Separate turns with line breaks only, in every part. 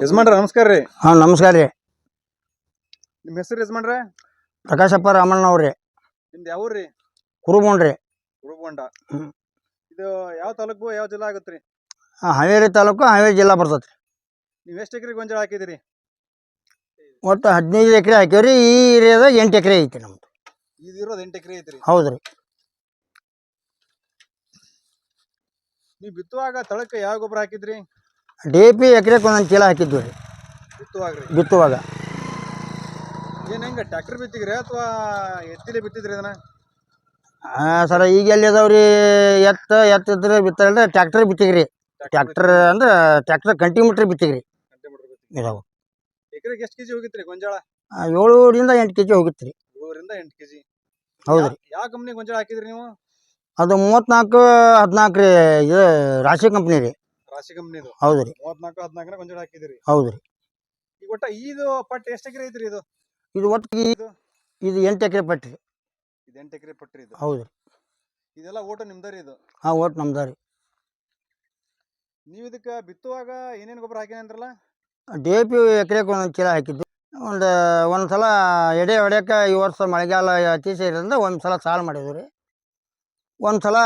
ಯಜಮಾನ್ರ ನಮಸ್ಕಾರ ರೀ.
ಹಾಂ ನಮಸ್ಕಾರ ರೀ.
ನಿಮ್ಮ ಹೆಸರು ಯಜಮಾನ್ರ?
ಪ್ರಕಾಶಪ್ಪ ರಾಮಣ್ಣವ್ರಿ
ನಿಮ್ದು ಯಾವ ರೀ?
ಕುರುಬೊಂಡ್ರಿ.
ಉರುಗೊಂಡ
ಹ್ಮ್.
ಇದು ಯಾವ ತಾಲೂಕು ಯಾವ ಜಿಲ್ಲಾ ಆಗುತ್ತೆ ರೀ
ಹಾವೇರಿ ತಾಲೂಕು ಹಾವೇರಿ ಜಿಲ್ಲಾ ಬರ್ತೈತೆ
ನೀವು ಎಷ್ಟು ಎಕರೆ ಗೊಂಜಾಳ ಹಾಕಿದಿರಿ
ಒಟ್ಟು ಹದಿನೈದು ಎಕರೆ ಹಾಕ್ಯಾವ್ರಿ ಈ ಏರಿಯಾದಾಗ ಎಂಟು ಎಕರೆ ಐತಿ ನಮ್ದು.
ಇದಿರೋದು ಇರೋದು ಎಂಟು ಎಕರೆ ಐತ್ರಿ.
ಹೌದ್ರಿ ರೀ.
ನೀವು ಬಿತ್ತುವಾಗ ತಳಕ್ಕೆ ಯಾವ ಗೊಬ್ಬರ ಹಾಕಿದ್ರಿ?
ಡಿ ಪಿ ಎಕರೆಗೆ ಒಂದೊಂದು ಚೀಲ ಹಾಕಿದ್ವಿ ರೀ.
ಬಿತ್ತುವಾಗ ರೀ.
ಬಿತ್ತುವಾಗ.
ಏನ್ ಹೆಂಗ ಟ್ರ್ಯಾಕ್ಟರ್ ಬಿತ್ತಿದ್ರಿ ಅಥವಾ ಎತ್ತಿಲೆ ಬಿತ್ತಿದ್ರಿ ಇದನ್ನ?
ಆ, ಸರ ಈಗ ಎಲ್ಲಿ ಅದಾವ್ರಿ ಎತ್ತ ಎತ್ತಿದ್ರೆ ಬಿತ್ತಲ್ಲ ಟ್ಯಾಕ್ಟರ್ ಬಿತ್ತಿಗ್ರಿ ಟ್ಯಾಕ್ಟರ್ ಅಂದ್ರೆ ಟ್ಯಾಕ್ಟರ್ ಕಂಟಿಮೀಟ್ರ್ ಬಿತ್ತಿಗ್ರಿ ಇದಾವೆ.
ಎಕರೆಗೆ ಎಷ್ಟು ಕೆಜಿ ಹೋಗಿತ್ರಿ ಗೊಂಜಾಳ?
ಏಳೂರಿಂದ ಎಂಟು ಕೆ ಜಿ ಹೋಗಿತ್ತು ರೀ
ಏಳರಿಂದ ಎಂಟು ಕೆಜಿ.
ಹೌದು ರೀ.
ಯಾವ ಕಂಪ್ನಿ ಗೊಂಜಾಳ ಹಾಕಿದ್ರಿ ನೀವು?
ಅದು ಮೂವತ್ನಾಲ್ಕು ಹದಿನಾಲ್ಕು ರೀ ಇದು ರಾಶಿ ಕಂಪ್ನಿ ರೀ.
ರಾಶಿ ಕಂಪ್ನಿದು.
ಹೌದು ರೀ.
ಮೂವತ್ನಾಲ್ಕು ಹದಿನಾಲ್ಕನ ಗೊಂಜಾಳ ಹಾಕಿದಿರಿ
ಹೌದು ರೀ.
ಈಗ ಒಟ್ಟ ಇದು ಪಟ್ ಎಷ್ಟು ಎಕರೆ ಐತ್ರಿ ಇದು?
ಇದು ಒಟ್ಟು
ಇದು?
ಇದು ಎಂಟು ಎಕರೆ ಪಟ್ರಿ
ಇದು ಎಂಟು ಎಕರೆ ಪಟ್ರಿ ಇದು?
ಹೌದು ರೀ.
ಇದೆಲ್ಲ ಓಟ ನಿಮ್ದರಿ ಇದು?
ಹಾಂ ಒಟ್ಟು ನಮ್ದು ರೀ.
ನೀವು ಇದಕ್ಕೆ ಬಿತ್ತುವಾಗ ಏನೇನು ಗೊಬ್ಬರ ಹಾಕಿನ ಅಂದ್ರಲ್ಲ?
ಡಿ ಪಿ ಎಕರೆಗೆ ಒಂದೊಂದು ಚೀಲ ಹಾಕಿದ್ದು. ಒಂದು ಒಂದು ಸಲ ಎಡೆ ಹೊಡ್ಯಕ್ಕೆ ಈ ವರ್ಷ ಮಳೆಗಾಲ ಅತಿ ಸೇರಿದ್ರಿಂದ ಒಂದು ಸಲ ಸಾಲು ಮಾಡಿದ್ವಿ ರೀ. ಒಂದು ಸಲ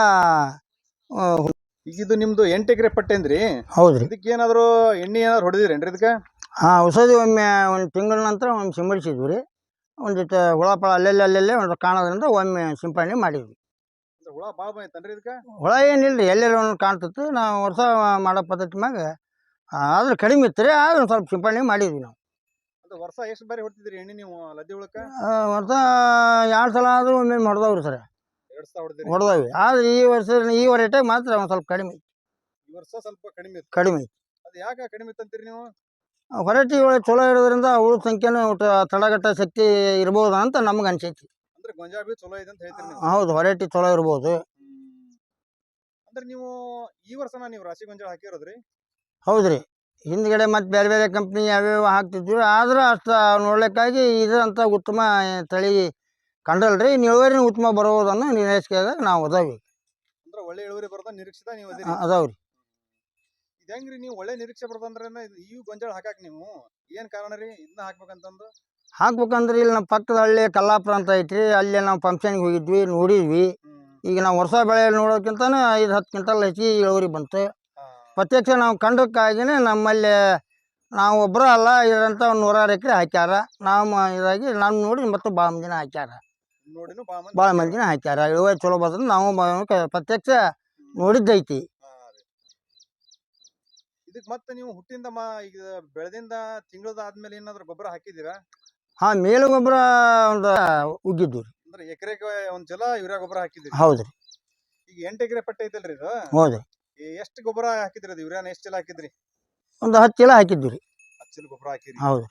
ಈಗ ಇದು ನಿಮ್ದು ಎಂಟು ಎಕರೆ ಪಟ್ಟೆ ಅಂದ್ರಿ?
ಹೌದು ರೀ
ಇದಕ್ಕೆ ಏನಾದ್ರು ಎಣ್ಣೆ ಏನಾದ್ರು ಹೊಡೆದಿರೇನ್ರಿ ಇದಕ್ಕೆ?
ಹಾಂ ಔಷಧಿ ಒಮ್ಮೆ ಒಂದು ತಿಂಗಳ ನಂತರ ಒಮ್ಮೆ ಸಿಂಪಡಿಸಿದ್ವಿ ರೀ. ಒಂದಿಟ್ಟು ಹುಳ ಪಳ ಅಲ್ಲೆಲ್ಲ ಅಲ್ಲೆಲ್ಲೇ ಒಂದು ಕಾಣೋದ್ರಿಂದ ಒಮ್ಮೆ ಸಿಂಪಡಣೆ ಮಾಡಿದ್ವಿ.
ಹುಳ ಭಾಳ ಬಂತನ್ರಿ ಇದಕ್ಕೆ?
ಹುಳ ಏನಿಲ್ಲ ರೀ ಎಲ್ಲೆಲ್ಲ ಒಂದು ಕಾಣ್ತಿತ್ತು. ನಾವು ವರ್ಷ ಮಾಡೋ ಪದ್ಧತಿ ಮ್ಯಾಗ ಆದ್ರೆ ಕಡಿಮೆ ಇತ್ತು ರೀ ಆದ್ರೆ ಒಂದು ಸ್ವಲ್ಪ ಸಿಂಪಡಣೆ ಮಾಡಿದ್ವಿ ನಾವು.
ಅದು ವರ್ಷ ಎಷ್ಟು ಬಾರಿ ಹೊಡ್ತಿದ್ರಿ ಎಣ್ಣೆ ನೀವು ಲದ್ದಿ ಹುಳಕ್ಕೆ?
ವರ್ಷ ಎರಡು ಸಲ ಆದರೂ ಒಮ್ಮೆ ಹೊಡೆದವ್ರಿ ಸರ್. ಹೊಡೆದವಿ. ಆದ್ರೆ ಈ ವರ್ಷ ಈ ರೇಟಾಗ ಮಾತ್ರ ಒಂದು ಸ್ವಲ್ಪ ಕಡಿಮೆ ಐತಿ.
ಈ ವರ್ಷ ಸ್ವಲ್ಪ ಕಡಿಮೆ ಇತ್ತು
ಕಡಿಮೆ ಐತಿ.
ಅದು ಯಾಕೆ ಕಡಿಮೆ ಅಂತೀರಿ ನೀವು?
ಹೊರಟಿ ಒಳಗೆ ಚಲೋ ಇರೋದ್ರಿಂದ ಉಳು ಸಂಖ್ಯೆನೂ ಟ- ತಡೆಗಟ್ಟ ಶಕ್ತಿ ಇರ್ಬೋದು ಅಂತ ನಮ್ಗೆ ಅನ್ಸೈತಿ.
ಅಂದ್ರೆ ಗೊಂಜಾಳ ಚಲೋ ಇದೆ ಅಂತ ಹೇಳ್ತೀರಿ ನೀವು?
ಹೌದು ಹೊರಟಿ ಚಲೋ ಇರ್ಬೋದು.
ಹ್ಮ್. ಅಂದ್ರೆ ನೀವು ಈ ವರ್ಷನ ನೀವು ರಾಶಿ ಗೊಂಜಾಳ ಹಾಕಿರೋದ್ರಿ?
ಹೌದ್ರಿ. ಹಿಂದ್ಗಡೆ ಮತ್ತೆ ಬೇರೆ ಬೇರೆ ಕಂಪ್ನಿ ಯಾವ್ಯಾವ ಹಾಕ್ತಿದ್ವಿ. ಆದ್ರೆ ಅಷ್ಟು ನೋಡ್ಲಿಕ್ಕಾಗಿ ಇದಂತ ಉತ್ತಮ ತಳಿ ಕಂಡಲ್ರಿ ಇಳುವರಿನ ಉತ್ತಮ ಬರೋದನ್ನು ನಿರೀಕ್ಷೆದಾಗ ನಾವು ಅದಾವಿ
ಅಂದ್ರೆ ಒಳ್ಳೆ ಇಳುವರಿ ಬರೋದ ನಿರೀಕ್ಷಿತ ನೀವು ಅದಿರಿ.
ಅದಾವ್ರಿ
ಇದು ಹೆಂಗ್ರಿ ನೀವು ಒಳ್ಳೆ ನಿರೀಕ್ಷೆ ಬರ್ತಂದ್ರೆ ಇವು ಗೊಂಜಾಳ ಹಾಕಾಕ್ ನೀವು? ಏನ್ ಕಾರಣ ರೀ ಇದನ್ನ ಹಾಕ್ಬೇಕಂತಂದು
ಹಾಕ್ಬೇಕಂದ್ರೆ ಇಲ್ಲಿ ನಮ್ಮ ಪಕ್ಕದ ಹಳ್ಳಿ ಕಲ್ಲಾಪುರ ಅಂತ ಐತ್ರಿ ಅಲ್ಲಿ ನಾವು ಫಂಕ್ಷನ್ಗೆ ಹೋಗಿದ್ವಿ ನೋಡಿದ್ವಿ.
ಹ್ಮ್.
ಈಗ ನಾವು ವರ್ಷ ಬೆಳೆ ನೋಡೋಕ್ಕಿಂತ ಐದು ಹತ್ತು ಕ್ವಿಂಟಲ್ ಹೆಚ್ಚಿಗೆ ಇಳುವರಿ ಬಂತು.
ಹಾ.
ಪ್ರತ್ಯಕ್ಷ ನಾವು ಕಂಡಕ್ಕಾಗಿನೇ ನಮ್ಮಲ್ಲಿ ನಾವು ಒಬ್ಬರು ಅಲ್ಲ ಇದ್ರಂಥ ಒಂದು ನೂರಾರು ಎಕರೆ ಹಾಕ್ಯಾರ. ನಾವು ಇದಾಗಿ ನಾನು ನೋಡಿ ಮತ್ತು ಭಾಳ ಜನ ಹಾಕ್ಯಾರ.
ಭಾಳ ಮಂದಿ
ಭಾಳ ಮಂದಿನ ಹಾಕ್ಯಾರ. ಇಳುವರಿ ಚಲೋ ಬರ್ತದೆ ನಾವು ಪ್ರತ್ಯಕ್ಷ ನೋಡಿದ್ದೈತಿ.
ಇದಕ್ ಮತ್ತೆ ನೀವು ಹುಟ್ಟಿಂದ ಮಾ ಈಗ ಬೆಳೆದಿಂದ ತಿಂಗಳದ ಆದ್ಮೇಲೆ ಏನಾದ್ರು ಗೊಬ್ಬರ ಹಾಕಿದೀರಾ
ಹಾ ಮೇಲು ಗೊಬ್ಬರ ಒಂದು ಉಗ್ಗಿದ್ದು ರೀ.
ಅಂದ್ರೆ ಎಕರೆಗೆ ಒಂದ್ ಜಲ ಯೂರಿಯಾ ಗೊಬ್ಬರ ಹಾಕಿದಿರಿ
ಹೌದು ರೀ.
ಈಗ ಎಂಟು ಎಕರೆ ಪಟ್ಟ ಐತಲ್ರಿ ಇದು?
ಹೌದು ರೀ.
ಎಷ್ಟು ಗೊಬ್ಬರ ಹಾಕಿದ್ರಿ ಅದು ಯೂರಿಯಾನ ಎಷ್ಟು ಚಲ ಹಾಕಿದ್ರಿ?
ಒಂದು ಹತ್ತು ಚೀಲ ಹಾಕಿದ್ರಿ ರೀ.
ಹತ್ತು ಚೀಲ ಗೊಬ್ಬರ ಹಾಕಿರಿ.
ಹೌದು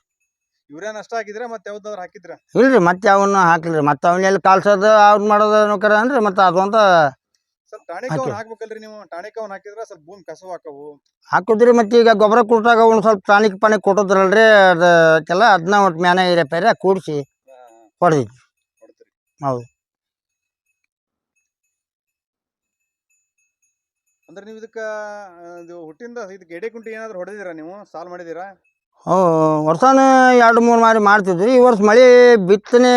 ಯೂರಿಯಾನ ಅಷ್ಟ ಹಾಕಿದ್ರೆ ಮತ್ತೆ ಯಾವ್ದಾದ್ರು ಹಾಕಿದ್ರ?
ಇಲ್ರಿ ಮತ್ತೆ ಅವನ್ನ ಹಾಕಿಲ್ರಿ ಮತ್ತೆ ಮತ್ತೆ ಅವನ್ನೆಲ್ಲಿ ಕಾಲ್ಸೋದು ಅವ್ನ್ ಮಾಡೋದು ನೋಕರ ಅಂದ್ರೆ ಮತ್ತೆ ಅದೊಂದು
ಸ್ವಲ್ಪ ಟಾಣಿಕ್. ಅವ್ನ ಹಾಕ್ಬೇಕಲ್ರಿ ನೀವು. ಟಾಣಿಕ್ ಅವ್ನ ಹಾಕಿದ್ರ ಸ್ವಲ್ಪ ಭೂಮಿ ಕಸವು ಹಾಕವು.
ಹಾಕಿದ್ರಿ ಮತ್ತೆ ಈಗ ಗೊಬ್ಬರ ಕೊಟ್ಟಾಗ ಒಂದ್ ಸ್ವಲ್ಪ ಟಾನಿಕ್ ಪಾನಿಕ್ ಕೊಟ್ಟದ್ರಲ್ರಿ ಅದಕ್ಕೆಲ್ಲ ಅದನ್ನ ಒಟ್ಟು ಮ್ಯಾನೆ ಪೇರೆ ಕೂಡಿಸಿ ಹೊಡೆದಿದ್ವಿ.
ಹೊಡ್ತೀರಿ
ಹೌದು.
ಅಂದ್ರೆ ನೀವು ಇದಕ್ಕ ಆ, ಇದು ಹುಟ್ಟಿಂದ ಇದಕ್ಕೆ ಎಡೆ ಕುಂಟಿ ಏನಾದ್ರು ಹೊಡೆದಿರಾ ನೀವು? ಸಾಲ್ ಮಾಡಿದೀರಾ?
ವರ್ಷನ ಎರಡು ಮೂರು ಮಾರಿ ಮಾಡ್ತಿದ್ವಿ. ಈ ವರ್ಷ ಮಳೆ ಬಿತ್ತನೆ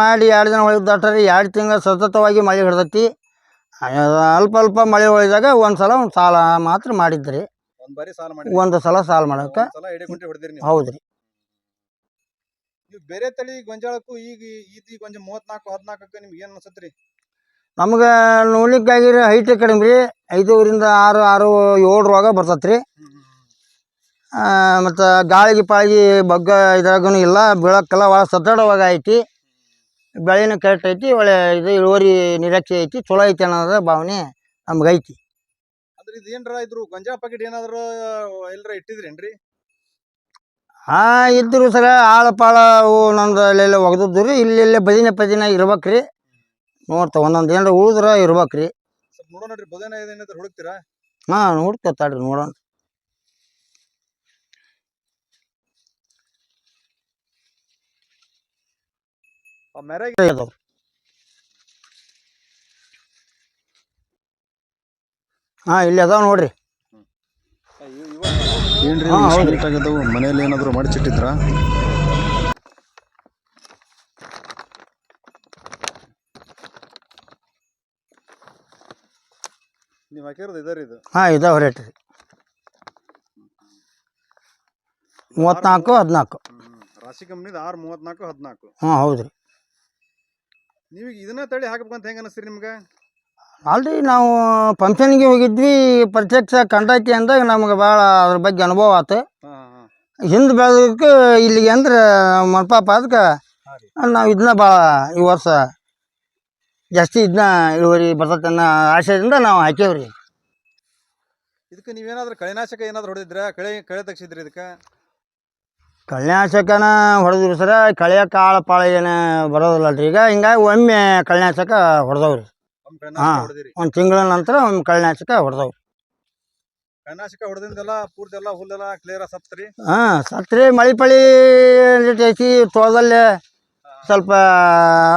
ಮಾಡಿ ಎರಡು ದಿನ ಹೊಳಿದ ದಾಟ್ರಿ ಎರಡು ತಿಂಗಳು ಸತತವಾಗಿ ಮಳೆ ಹಿಡ್ದತಿ. ಅಲ್ಪ ಅಲ್ಪ ಮಳೆ ಹೊಳಿದಾಗ ಒಂದು ಸಲ ಒಂದು ಸಾಲ ಮಾತ್ರ ಮಾಡಿದ್ರಿ.
ಒಂದು ಬಾರಿ ಸಾಲ ಮಾಡಿ
ಒಂದು ಸಲ ಸಾಲ ಮಾಡೋಕೆ
ಸಲ ಎಡೆ ಕುಂಟಿ ಹೊಡೆದಿರಿ ನೀವು.
ಹೌದು ರೀ
ನೀವು ಬೇರೆ ತಳಿ ಗೊಂಜಾಳಕ್ಕೂ ಈಗ ಈ ಗೊಂಜ ಮೂವತ್ನಾಲ್ಕು ಹದಿನಾಲ್ಕಕ್ಕೆ ನಿಮ್ಗೆ ಏನು ಅನ್ಸತ್ರಿ?
ನಮ್ಗೆ ನೋಡ್ಲಿಕ್ಕಾಗಿ ಹೈಟ್ ಕಡಿಮೆ ರೀ. ಐದೂರಿಂದ ಆರು ಆರು ಏಳರೊಳಗೆ ಬರ್ತೈತೆ ರೀ ಮತ್ತು ಗಾಳಿಗೆ ಪಾಳಿಗೆ ಬಗ್ಗ ಇದ್ರಾಗೂ ಇಲ್ಲ ಬೀಳೋಕ್ಕೆಲ್ಲ ಭಾಳ ಸದೃಢವಾಗ ಐತಿ. ಬೆಳೆನೂ ಕರೆಕ್ಟ್ ಐತಿ ಒಳ್ಳೆ ಇದು ಇಳುವರಿ ನಿರೀಕ್ಷೆ ಐತಿ ಚಲೋ ಐತಿ ಅನ್ನೋದು ಭಾವನೆ ನಮ್ಗೆ ಐತಿ
ಅಂದ್ರೆ ಇದು ಏನ್ರ ಇದ್ರು ಗೊಂಜಾಳ ಪ್ಯಾಕೆಟ್ ಏನಾದ್ರು ಎಲ್ಲರ ಇಟ್ಟಿದ್ರೇನ್ರಿ?
ಹಾಂ ಇದ್ರು ಸರ ಆಳು ಪಾಳು ಅವು ನಂದು ಅಲ್ಲೆಲ್ಲ ಒಗ್ದದ್ದು ರೀ ಇಲ್ಲೆಲ್ಲ ಬದಿನ ಪದಿನ ಇರ್ಬೇಕ್ರಿ. ನೋಡ್ತಾ ಒಂದೊಂದು ಏನಾರ ಉಳಿದ್ರೆ ಇರ್ಬೇಕು ರೀ
ಸ್ವಲ್ಪ ನೋಡೋಣ ರೀ ಬದನ ಏನಾದ್ರು ಹುಡುಕ್ತೀರಾ?
ಹಾಂ ನೋಡ್ತಾ ತಡ್ರಿ ನೋಡೋಣ.
ಆ ಮೆರಗ್
ಅದಾವ ಹಾಂ ಇಲ್ಲಿ ಅದಾವ ನೋಡ್ರಿ.
ಏನ್ರಿ
ಹಾ, ಹೌದ್ರಿ.
ಆಗಿದ್ದವು ಮನೇಲಿ ಏನಾದ್ರು ಮಾಡಿಸಿಟ್ಟಿದ್ರ? ನೀವು ಹಾಕಿರೋದು ಇದರಿ ಇದು?
ಹಾಂ ಇದಾವೆ ರೇಟ್ ರೀ. ಮೂವತ್ತ್ನಾಲ್ಕು ಹದಿನಾಲ್ಕು.
ರಾಶಿ ಕಂಪ್ನಿದ ಆರು ಮೂವತ್ನಾಲ್ಕು ಹದಿನಾಲ್ಕು.
ಹಾಂ ಹೌದು ರೀ
ನೀವು ಇದನ್ನ ತಳಿ ಅಂತ ಹೆಂಗ ಅನಿಸ್ತೀರಿ ನಿಮ್ಗೆ?
ಆಲ್ರೆಡಿ ನಾವು ಫಂಕ್ಷನ್ಗೆ ಹೋಗಿದ್ವಿ ಪ್ರತ್ಯಕ್ಷ ಕಂಡೈತಿ ಅಂದಾಗ ನಮ್ಗೆ ಭಾಳ ಅದ್ರ ಬಗ್ಗೆ ಅನುಭವ ಆತು.
ಹಾಂ ಹಾಂ
ಹಿಂದೆ ಬೆಳೆದಕ್ಕೆ ಇಲ್ಲಿಗೆ ಅಂದ್ರೆ ಮನಪಾಪ ಅದಕ್ಕೆ ನಾವು ಇದನ್ನ ಭಾಳ ಈ ವರ್ಷ ಜಾಸ್ತಿ ಇದನ್ನ ಇಳುವರಿ ಬರ್ತೈತೆ ಅನ್ನೋ ಆಶಯದಿಂದ ನಾವು ಹಾಕೇವ್ರಿ
ಇದಕ್ಕೆ ನೀವೇನಾದ್ರೂ ಕಳೆನಾಶಕ ಏನಾದ್ರು ಹೊಡೆದಿದ್ರ? ಕಳೆ ಕಳೆ ತೆಗ್ಸಿದ್ರಿ ಇದಕ್ಕೆ?
ಕಳ್ನಾಶಕನ ಹೊಡೆದ್ರಿ ಸರ ಕಳೆಯ ಕಾಳು ಪಾಳ ಏನು ಬರೋದಿಲ್ಲ ರೀ ಈಗ ಹಿಂಗಾಗಿ ಒಮ್ಮೆ ಕಳ್ನಾಶಕ ಹೊಡೆದವ್ರಿ. ಹಾಂ. ಒಂದು ತಿಂಗಳ ನಂತರ ಒಮ್ಮೆ ಕಳ್ನಾಶಕ ಹೊಡೆದವ್ರಿ.
ಕಳೆನಾಶಕ ಹೊಡೆದಿಂದೆಲ್ಲ ಪೂರ್ತಿ ಎಲ್ಲ ಹುಲ್ಲೆಲ್ಲ ಕ್ಲಿಯರ್ ಸತ್ರಿ
ಹಾಂ ಸತ್ರಿ ಮಳೆ ಪಳಿ ಐತಿ ತೋದಲ್ಲೇ ಸ್ವಲ್ಪ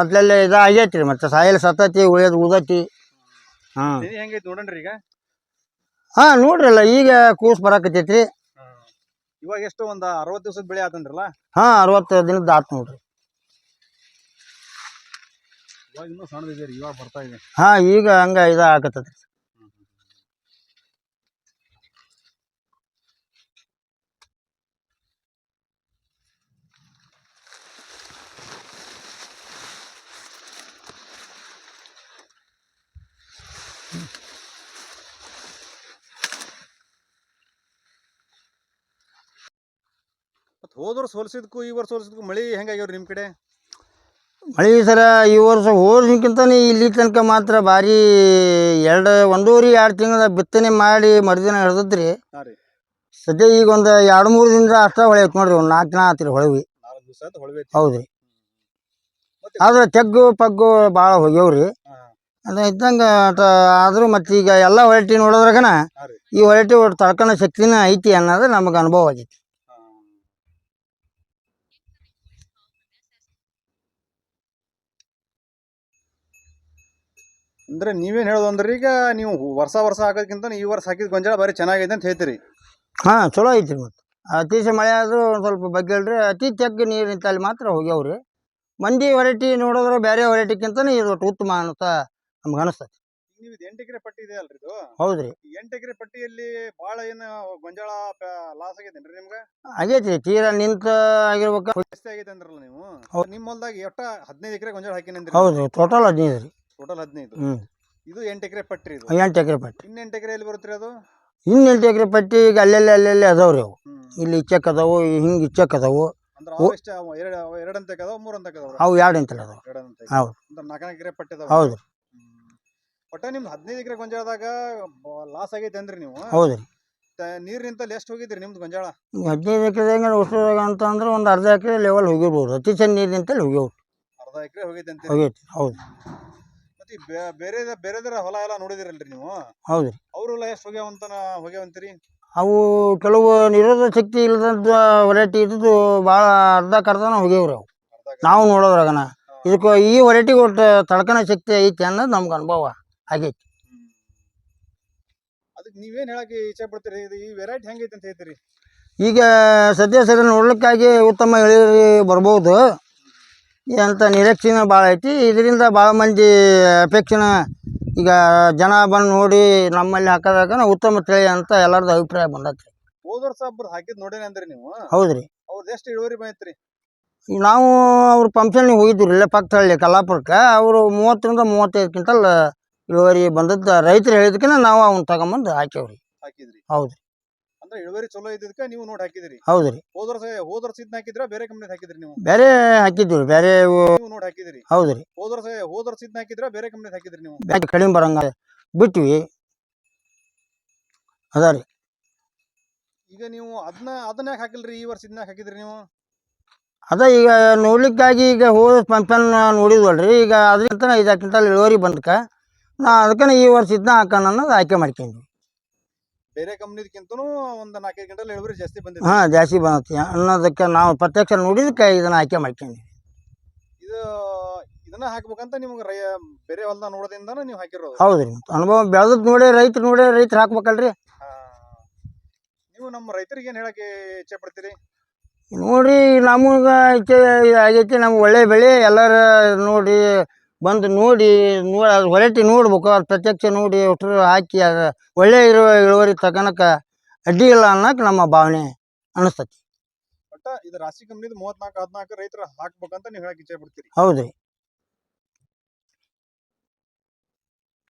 ಅದಲ್ಲೆ ಇದಾಗೈತಿ ರೀ ಮತ್ತು ಸಾಯಲ್ ಸತ್ತತಿ ಉಳಿಯೋದು ಉದತಿ ಹಾಂ.
ಹೆಂಗೈತಿ ನೋಡಣ್ರಿ ಈಗ?
ಹಾಂ ನೋಡ್ರಲ್ಲ ಈಗ ಕೂಸ್ ಬರಾಕತ್ತೈತಿ
ಇವಾಗ ಎಷ್ಟು ಒಂದ್ ಅರವತ್ತು ದಿವಸದ ಬೆಳೆ ಆತಂದ್ರಲ್ಲ?
ಹಾ ಅರವತ್ತು ದಿನದ ಆತ್ ನೋಡ್ರಿ.
ಇವಾಗ ಇನ್ನೂ ಸಣ್ಣದಿದೆ ಇವಾಗ ಬರ್ತಾ ಇದೆ.
ಹಾ ಈಗ ಹಂಗ ಇದು ಆಗತ್ತೈತಿ
ಮತ್ ಸೋಲ್ಸಿದ್ಕು ಈ ವರ್ಷ ಹೋಲಿಸಿದ್ಕು ಮಳೆ ಹೆಂಗಾಗ್ಯಾವ್ರಿ ನಿಮ್ಮ ಕಡೆ?
ಮಳೆ ಸರ ಈ ವರ್ಷ ಹೋದ್ಕಿಂತ ಇಲ್ಲಿ ತನಕ ಮಾತ್ರ ಭಾರಿ ಎರಡು ಒಂದೂವರೆ ಎರಡು ತಿಂಗಳ ಬಿತ್ತನೆ ಮಾಡಿ ಮರುದಿನ ಹಿಡ್ದತ್ರಿ
ಹಾ ರೀ.
ಸದ್ಯ ಈಗ ಒಂದು ಎರಡು ಮೂರು ದಿನದ ಅಷ್ಟ ಹೊಳೆ ಐತೆ ನೋಡ್ರಿ ಒಂದು ನಾಲ್ಕು ದಿನ ಆತ್ರಿ ಹೊಳವಿ.
ನಾಲ್ಕು ದಿವಸ
ಹೌದ್ರಿ.
ಮತ್ತೆ
ಆದ್ರೆ ತೆಗ್ಗು ಪಗ್ಗು ಭಾಳ ಹೋಗ್ಯಾವ್ರಿ.
ಹಾ,
ಅದು ಇದ್ದಂಗೆ ಆದರೂ ಮತ್ತೆ ಈಗ ಎಲ್ಲ ಹೊರಟಿ ನೋಡೋದ್ರಾಗನ
ಹಾ ರೀ.
ಈ ಹೊರಟಿ ಒಟ್ಟು ಶಕ್ತಿನ ಐತಿ ಅನ್ನೋದು ನಮಗೆ ಅನುಭವ ಆಗೈತಿ.
ಅಂದ್ರೆ ನೀವೇನು ಹೇಳೋದು ಅಂದ್ರೆ ಈಗ ನೀವು ವರ್ಷ ವರ್ಷ ಹಾಕೋದಕ್ಕಿಂತ ಈ ವರ್ಷ ಹಾಕಿದ ಗೊಂಜಾಳ ಬಾರಿ ಚೆನ್ನಾಗೈತೆ ಅಂತ ಹೇಳ್ತೀರಿ.
ಹಾಂ ಚಲೋ ಐತಿ ರೀ ಮತ್ತು. ಅತಿಶಯ ಮಳೆ ಆದರೂ ಒಂದು ಸ್ವಲ್ಪ ಬಗ್ಗೆಲ್ರಿ ಅತಿ ತೆಗ್ಗು ನೀರು ನಿಂತಲ್ಲಿ ಮಾತ್ರ ಹೋಗ್ಯಾವ್ರಿ. ಮಂದಿ ವೆರೈಟಿ ನೋಡಿದ್ರೆ ಬೇರೆ ವೆರೈಟಿಕ್ಕಿಂತ ಇದು ಒಟ್ಟು ಉತ್ತಮ ಅಂತ ನಮ್ಗೆ ಅನಿಸ್ತೈತಿ.
ನೀವು ಇದು ಎಂಟು ಎಕರೆ ಪಟ್ಟಿ ಇದೆ ಅಲ್ರಿ ಇದು? ಹೌದ್ರಿ. ಎಂಟು ಎಕರೆ ಪಟ್ಟಿಯಲ್ಲಿ ಭಾಳ ಏನು ಗೊಂಜಾಳ ಲಾಸ್ ಆಗೈತೇನ್ರಿ ನಿಮ್ಗೆ?
ಆಗೈತಿ ತೀರಾ ನಿಂತ ಆಗಿರ್ಬೇಕು.
ಜಾಸ್ತಿ ಆಗೈತೆ ಅಂದ್ರಲ್ಲ ನೀವು. ನಿಮ್ಮ ಹೊಲ್ದಾಗ ಎಷ್ಟ ಹದಿನೈದು ಎಕರೆ ಗೊಂಜಾಳ ಹಾಕಿನಂದ್ರಿ
ಹೌದು ಟೋಟಲ್ ಹದಿನೈದು ರೀ.
ಟೋಟಲ್ ಹದಿನೈದು.
ಹ್ಞೂ
ಇದು ಎಂಟು ಎಕರೆ ಪಟ್ಟಿ ಇದು.
ಎಂಟು ಎಕರೆ ಪಟ್ಟಿ
ಇನ್ನೆಂಟು ಎಕರೆ ಎಲ್ಲಿ ಬರುತ್ತೆ ಅದು?
ಇನ್ನೆಂಟು ಎಕರೆ ಪಟ್ಟಿ ಈಗ ಅಲ್ಲೆಲ್ಲ ಅಲ್ಲೆಲ್ಲೇ ಅದಾವ ರೀ ಅವು. ಇಲ್ಲಿ ಇಚ್ಚಕ್ ಅದಾವು ಹಿಂಗೆ ಇಚ್ಚಕ್ ಅದಾವು.
ಅಂದ್ರೆ. ಅವು ಎಷ್ಟು ಎರಡು ಎರಡು ಅಂತ ಅದಾವ ಮೂರು ಅಂತ ಅದಾವ
ಅವು ಎರಡು ಅಂತಲ್ಲ ಅದಾವು.
ಎರಡು ಅಂತ
ಹೌದು.
ಅಂದ್ರೆ ನಾಲ್ಕನೇ ಎಕರೆ ಪಟ್ಟಿ ಅದಾವ.
ಹೌದು.
ಒಟ್ಟ ನಿಮ್ದು ಹದಿನೈದು ಎಕರೆ ಗೊಂಜಾಳದಾಗ ಲಾಸ್ ಆಗೈತೆ ಅಂದ್ರಿ ನೀವು?
ಹೌದು ರೀ.
ತ- ನೀರ್ ನಿಂತಲ್ಲಿ ಎಷ್ಟು ಹೋಗಿದ್ರಿ ನಿಮ್ದು ಗೊಂಜಾಳ?
ಹದಿನೈದು ಎಕರೆದಾಗ ಉಷ್ಣದಾಗ ಅಂತ ಅಂದ್ರೆ ಒಂದು ಅರ್ಧ ಎಕರೆ ಲೆವೆಲ್ ಹೋಗಿರ್ಬೋದು. ಅತಿ ಚೆನ್ನ ನೀರು ನಿಂತಲ್ಲಿ ಹೋಗ್ಯಾವ.
ಅರ್ಧ ಎಕರೆ ಹೋಗೈತೆ ಅಂತ
ಹೋಗೈತಿ. ಹೌದು.
ಮತ್ತೆ ಈ ಬೇ- ಬೇರೆ ಬೇರೆದರ ಹೊಲ ಎಲ್ಲ ನೋಡಿದಿರಲ್ರಿ ನೀವು?
ಹೌದು ರೀ
ಅವ್ರೆಲ್ಲ ಎಷ್ಟು ಹೋಗ್ಯಾವಂತ ಹೋಗ್ಯಾವಂತೀರಿ
ಅವು ಕೆಲವು ನಿರೋಧ ಶಕ್ತಿ ಇಲ್ಲದಂತ ವೆರೈಟಿ ಇದ್ದು ಭಾಳ ಕರ್ದನ ಹೋಗ್ಯವ್ರಿ ಅವು.
ಅರ್ಧ.
ನಾವು ನೋಡೋದ್ರಾಗನ. ಇದಕ್ಕೆ ಈ ವೆರೈಟಿ ಒಟ್ಟು ತಡ್ಕಣ ಶಕ್ತಿ ಐತಿ ಅನ್ನೋದು ನಮ್ಗೆ ಅನುಭವ ಆಗೈತಿ.
ಹ್ಮ್. ಅದಕ್ಕೆ ನೀವೇನ್ ಹೇಳಕ್ಕೆ ಇಚ್ಛೆ ಪಡ್ತೀರಿ? ಇದು ಈ ವೆರೈಟಿ ಹೆಂಗೈತೆ ಅಂತ ಹೇಳ್ತೀರಿ?
ಈಗ ಸದ್ಯ ಸರಿ ನೋಡ್ಲಿಕ್ಕಾಗಿ ಉತ್ತಮ ಇಳುವರಿ ಬರ್ಬೋದು. ಅಂತ ನಿರೀಕ್ಷೆನ ಭಾಳ ಐತಿ. ಇದರಿಂದ ಭಾಳ ಮಂದಿ ಅಪೇಕ್ಷೆನ ಈಗ ಜನ ಬಂದು ನೋಡಿ ನಮ್ಮಲ್ಲಿ ಹಾಕೋದಾಗ ಉತ್ತಮ ತಳಿ ಅಂತ ಎಲ್ಲರದ್ದು ಅಭಿಪ್ರಾಯ ಬಂದೈತಿ
ಹೋದ ವರ್ಷ ಒಬ್ರು ಹಾಕಿದ್ ನೋಡಿ ಅಂದ್ರಿ ನೀವು?
ಹೌದು ರೀ
ಅವ್ರದ್ದು ಎಷ್ಟು ಇಳುವರಿ ಬಂದೈತ್ರಿ?
ನಾವು ಅವ್ರ ಫಂಕ್ಷನ್ಗೆ ಹೋಗಿದ್ವಿ ಇಲ್ಲೇ ಪಕ್ಕದಳ್ಳಿ ಕಲ್ಲಾಪುರಕ್ಕೆ ಅವರು ಮೂವತ್ತರಿಂದ ಮೂವತ್ತೈದು ಕ್ವಿಂಟಲ್ ಇಳುವರಿ ಬಂದದ್ದು ರೈತರು ಹೇಳಿದ್ಕಿನ ನಾವು ಅವ್ನ ತಗೊಂಬಂದು ಹಾಕ್ಯವ್ರಿ.
ಹಾಕಿದ್ರಿ.
ಹೌದು
ಅಂದ್ರೆ ಇಳುವರಿ ಚಲೋ ಇದ್ದಕ್ಕೆ ನೀವು ನೋಡಿ ಹಾಕಿದಿರಿ.
ಹೌದು ರೀ.
ಹೋದ ವರ್ಷ ಹೋದ ವರ್ಷ ಇದನ್ನ ಹಾಕಿದ್ರ ಬೇರೆ ಕಂಪ್ನಿ ಹಾಕಿದ್ರಿ ನೀವು?
ಬೇರೆ ಹಾಕಿದ್ವಿ ಬೇರೆ
ನೀವು ನೋಡಿ ಹಾಕಿದ್ರಿ.
ಹೌದು ರೀ.
ಹೋದ ವರ್ಷ ಹೋದ ವರ್ಷ ಇದನ್ನ ಹಾಕಿದ್ರ ಬೇರೆ ಕಂಪನಿ ಹಾಕಿದ್ರಿ ನೀವು?
ಬ್ಯಾಗ್ ಕಡಿಮೆ ಬರಂಗ ಬಿಟ್ವಿ. ಅದಾರಿ
ಈಗ ನೀವು ಅದನ್ನ ಅದನ್ನ ಯಾಕೆ ಹಾಕಿಲ್ರಿ ಈ ವರ್ಷ ಇದನ್ನ ಹಾಕಿದ್ರಿ ನೀವು?
ಅದ ಈಗ ನೋಡ್ಲಿಕ್ಕಾಗಿ ಈಗ ಹೋದ ಫಂಕ್ಷನ್ ನೋಡಿದ್ವಲ್ರಿ ಈಗ ಅದಕ್ಕಿಂತ ಕ್ವಿಂಟಲ್ ಇಳುವರಿ ಬಂದಕ್ಕೆ ನಾ ಅದಕ್ಕೆ ಈ ವರ್ಷ ಇದನ್ನ ಹಾಕೋಣ ಅನ್ನೋದು ಆಯ್ಕೆ ಮಾಡ್ಕೊಂಡ್ವಿ.
ಬೇರೆ ಕಂಪ್ನಿದಕ್ಕಿಂತನೂ ಒಂದು ನಾಲ್ಕೈದು ಗಂಟೆ ಇಳುವರಿ ಜಾಸ್ತಿ ಬಂದಿದೆ.
ಹಾಂ ಜಾಸ್ತಿ ಬಂದತಿ ಅನ್ನೋದಕ್ಕೆ ನಾವು ಪ್ರತ್ಯಕ್ಷ ನೋಡಿದಕ್ಕೆ ಇದನ್ನ ಆಯ್ಕೆ ಮಾಡ್ಕೊಂಡ್ವಿ.
ಇದು ಇದನ್ನ ಹಾಕ್ಬೇಕಂತ ನಿಮ್ಗೆ ರೈ ಬೇರೆ ಹೊಲ್ದ ನೋಡೋದ್ರಿಂದನೂ ನೀವು ಹಾಕಿರೋದು?
ಹೌದು ರೀ. ಅನುಭವ ಬೆಳೆದ್ ನೋಡಿ ರೈತರು ನೋಡಿ ರೈತರು ಹಾಕ್ಬೇಕಲ್ರಿ.
ನೀವು ನಮ್ಮ ರೈತರಿಗೆ ಏನು ಹೇಳಕ್ಕೆ ಇಚ್ಛೆ ಪಡ್ತೀರಿ?
ನೋಡ್ರಿ ನಮಗೆ ಆಗೈತಿ ನಮ್ಗೆ ಒಳ್ಳೆ ಬೆಳೆ ಎಲ್ಲರ ನೋಡಿ ಬಂದು ನೋಡಿ ನೋಡಿ ಅದು ಹೊರಟಿ ನೋಡ್ಬೇಕು. ಅದು ಪ್ರತ್ಯಕ್ಷ ನೋಡಿ ಒಟ್ಟು ಹಾಕಿ ಅದು ಒಳ್ಳೆ ಇರುವ ಇಳುವರಿ ತಗೊಳಕ ಅಡ್ಡಿ ಇಲ್ಲ ಅನ್ನೋಕೆ ನಮ್ಮ ಭಾವನೆ ಅನಿಸ್ತತಿ.
ಒಟ್ಟ ಇದು ರಾಶಿ ಕಂಪ್ನಿದು ಮೂವತ್ನಾಲ್ಕು ಹದಿನಾಲ್ಕು ರೈತರು ಹಾಕ್ಬೇಕಂತ ನೀವು ಹೇಳಕ್ ಇಚ್ಛೆ ಪಡ್ತೀರಿ.
ಹೌದು ರೀ